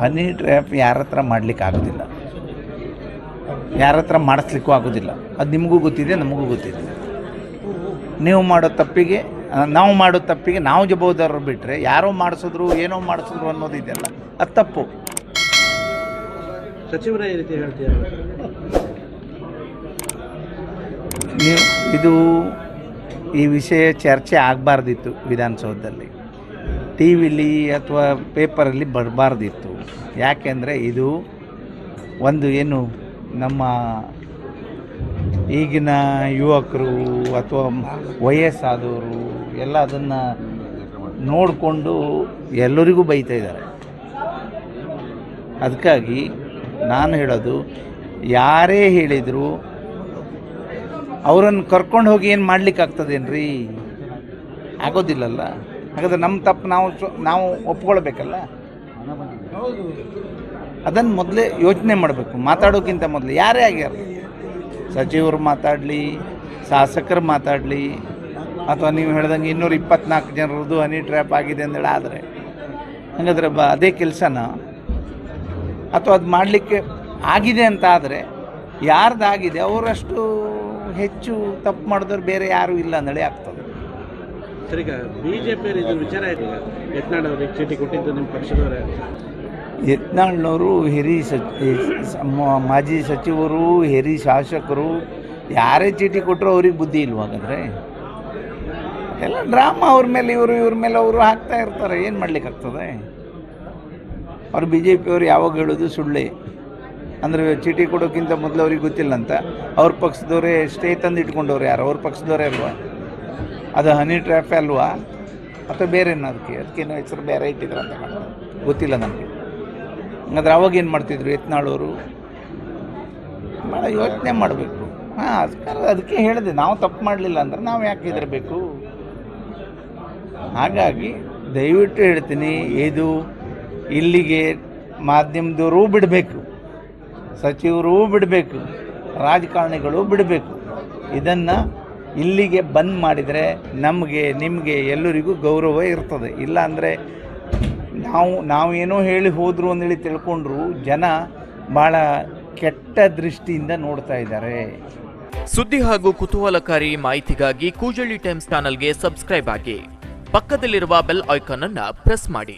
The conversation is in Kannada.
ಹನಿ ಟ್ರ್ಯಾಪ್ ಯಾರ ಹತ್ರ ಮಾಡ್ಲಿಕ್ಕೆ ಆಗೋದಿಲ್ಲ. ಯಾರ ಹತ್ರ ಮಾಡಿಸ್ಲಿಕ್ಕೂ ಆಗೋದಿಲ್ಲ. ಅದು ನಿಮಗೂ ಗೊತ್ತಿದೆ ನಮಗೂ ಗೊತ್ತಿದೆ. ನೀವು ಮಾಡೋ ತಪ್ಪಿಗೆ ನಾವು ಮಾಡೋ ತಪ್ಪಿಗೆ ನಾವು ಜವಾಬ್ದಾರರು ಬಿಟ್ಟರೆ ಯಾರೋ ಮಾಡಿಸಿದ್ರು ಏನೋ ಮಾಡಿಸಿದ್ರು ಅನ್ನೋದು ಇದೆಯಲ್ಲ ಅದು ತಪ್ಪು. ಸಚಿವರ ಈ ರೀತಿ ಹೇಳ್ತೀರಾ? ನೀವು ಇದು ಈ ವಿಷಯ ಚರ್ಚೆ ಆಗಬಾರ್ದಿತ್ತು ವಿಧಾನಸೌಧದಲ್ಲಿ. ಟಿ ವಿಲಿ ಅಥವಾ ಪೇಪರಲ್ಲಿ ಬರಬಾರ್ದಿತ್ತು. ಯಾಕೆಂದರೆ ಇದು ಒಂದು ಏನು ನಮ್ಮ ಈಗಿನ ಯುವಕರು ಅಥವಾ ವಯಸ್ಸಾದವರು ಎಲ್ಲ ಅದನ್ನು ನೋಡಿಕೊಂಡು ಎಲ್ಲರಿಗೂ ಬೈತಾ ಇದ್ದಾರೆ. ಅದಕ್ಕಾಗಿ ನಾನು ಹೇಳೋದು, ಯಾರೇ ಹೇಳಿದರು ಅವರನ್ನು ಕರ್ಕೊಂಡು ಹೋಗಿ ಏನು ಮಾಡ್ಲಿಕ್ಕೆ ರೀ ಆಗೋದಿಲ್ಲಲ್ಲ? ಹಾಗಾದ್ರೆ ನಮ್ಮ ತಪ್ಪು ನಾವು ನಾವು ಒಪ್ಕೊಳ್ಬೇಕಲ್ಲ? ಅದನ್ನು ಮೊದಲೇ ಯೋಚನೆ ಮಾಡಬೇಕು, ಮಾತಾಡೋಕ್ಕಿಂತ ಮೊದಲು. ಯಾರೇ ಆಗ್ಯಾರ ಸಚಿವರು ಮಾತಾಡಲಿ, ಶಾಸಕರು ಮಾತಾಡಲಿ, ಅಥವಾ ನೀವು ಹೇಳ್ದಂಗೆ ಇನ್ನೂರು ಇಪ್ಪತ್ನಾಲ್ಕು ಜನರದ್ದು ಹನಿ ಟ್ರ್ಯಾಪ್ ಆಗಿದೆ ಅಂದೇಳಿ ಆದರೆ, ಹಾಗಾದ್ರೆ ಬ ಅದೇ ಕೆಲಸನ, ಅಥವಾ ಅದು ಮಾಡಲಿಕ್ಕೆ ಆಗಿದೆ ಅಂತ ಆದರೆ, ಯಾರ್ದಾಗಿದೆ, ಅವರಷ್ಟು ಹೆಚ್ಚು ತಪ್ಪು ಮಾಡಿದವ್ರು ಬೇರೆ ಯಾರೂ ಇಲ್ಲ ಅಂದೇಳಿ ಆಗ್ತದೆ. ಸರ್ ಈಗ ಬಿಜೆಪಿಯವರು ಇದು ವಿಚಾರ ಆಯ್ತು ಯತ್ನಾಳ್ ಚೀಟಿ ಕೊಟ್ಟಿದ್ದು ನಿಮ್ಮ ಪಕ್ಷದವರೇ. ಯತ್ನಾಳ್ನವರು ಹಿರಿ ಸಚಿ ಮಾಜಿ ಸಚಿವರು ಹಿರಿ ಶಾಸಕರು, ಯಾರೇ ಚೀಟಿ ಕೊಟ್ಟರು ಅವ್ರಿಗೆ ಬುದ್ಧಿ ಇಲ್ವ ಹಾಗಾದ್ರೆ? ಎಲ್ಲ ಡ್ರಾಮಾ ಅವ್ರ ಮೇಲೆ, ಇವರು ಇವ್ರ ಮೇಲೆ ಅವರು ಹಾಕ್ತಾ ಇರ್ತಾರೆ, ಏನು ಮಾಡ್ಲಿಕ್ಕಾಗ್ತದೆ? ಅವ್ರು ಬಿ ಜೆ ಪಿಯವರು ಯಾವಾಗ ಹೇಳೋದು ಸುಳ್ಳೆ. ಅಂದರೆ ಚೀಟಿ ಕೊಡೋಕ್ಕಿಂತ ಮೊದಲು ಅವ್ರಿಗೆ ಗೊತ್ತಿಲ್ಲ ಅಂತ ಅವ್ರ ಪಕ್ಷದವರೇ ಸ್ಟೇ ತಂದು ಇಟ್ಕೊಂಡವ್ರು ಯಾರು? ಅವ್ರ ಪಕ್ಷದವರೇ ಅಲ್ವಾ? ಅದು ಹನಿ ಟ್ರ್ಯಾಪ್ ಅಲ್ವಾ? ಅಥವಾ ಬೇರೆ ಅದಕ್ಕೆ ಅದಕ್ಕೇನೋ ಹೆಸರು ಬೇರೆ ಇಟ್ಟಿದ್ರು ಅಂತ ಗೊತ್ತಿಲ್ಲ ನನಗೆ. ಹಂಗಾದ್ರೆ ಅವಾಗ ಏನು ಮಾಡ್ತಿದ್ರು ಯತ್ನಾಳವರು? ಭಾಳ ಯೋಚನೆ ಮಾಡಬೇಕು. ಹಾಂ ಅದಕ್ಕೆ ಅದಕ್ಕೆ ಹೇಳಿದೆ. ನಾವು ತಪ್ಪು ಮಾಡಲಿಲ್ಲ ಅಂದ್ರೆ ನಾವು ಯಾಕೆ ಹೆದರಬೇಕು? ಹಾಗಾಗಿ ದಯವಿಟ್ಟು ಹೇಳ್ತೀನಿ, ಇದು ಇಲ್ಲಿಗೆ ಮಾಧ್ಯಮದವರು ಬಿಡಬೇಕು. ಸಚಿವರು ಬಿಡಬೇಕು. ರಾಜಕಾರಣಿಗಳು ಬಿಡಬೇಕು. ಇದನ್ನು ಇಲ್ಲಿಗೆ ಬಂದ್ ಮಾಡಿದರೆ ನಮಗೆ, ನಿಮಗೆ ಎಲ್ಲರಿಗೂ ಗೌರವ ಇರ್ತದೆ. ಇಲ್ಲ ಅಂದರೆ ನಾವು ನಾವೇನೋ ಹೇಳಿ ಹೋದರು ಅಂದೇಳಿ ತಿಳ್ಕೊಂಡ್ರು, ಜನ ಭಾಳ ಕೆಟ್ಟ ದೃಷ್ಟಿಯಿಂದ ನೋಡ್ತಾ ಇದ್ದಾರೆ. ಸುದ್ದಿ ಹಾಗೂ ಕುತೂಹಲಕಾರಿ ಮಾಹಿತಿಗಾಗಿ ಕೂಜಳ್ಳಿ ಟೈಮ್ಸ್ ಚಾನಲ್ಗೆ ಸಬ್ಸ್ಕ್ರೈಬ್ ಆಗಿ. ಪಕ್ಕದಲ್ಲಿರುವ ಬೆಲ್ ಐಕಾನ್ ಅನ್ನು ಪ್ರೆಸ್ ಮಾಡಿ.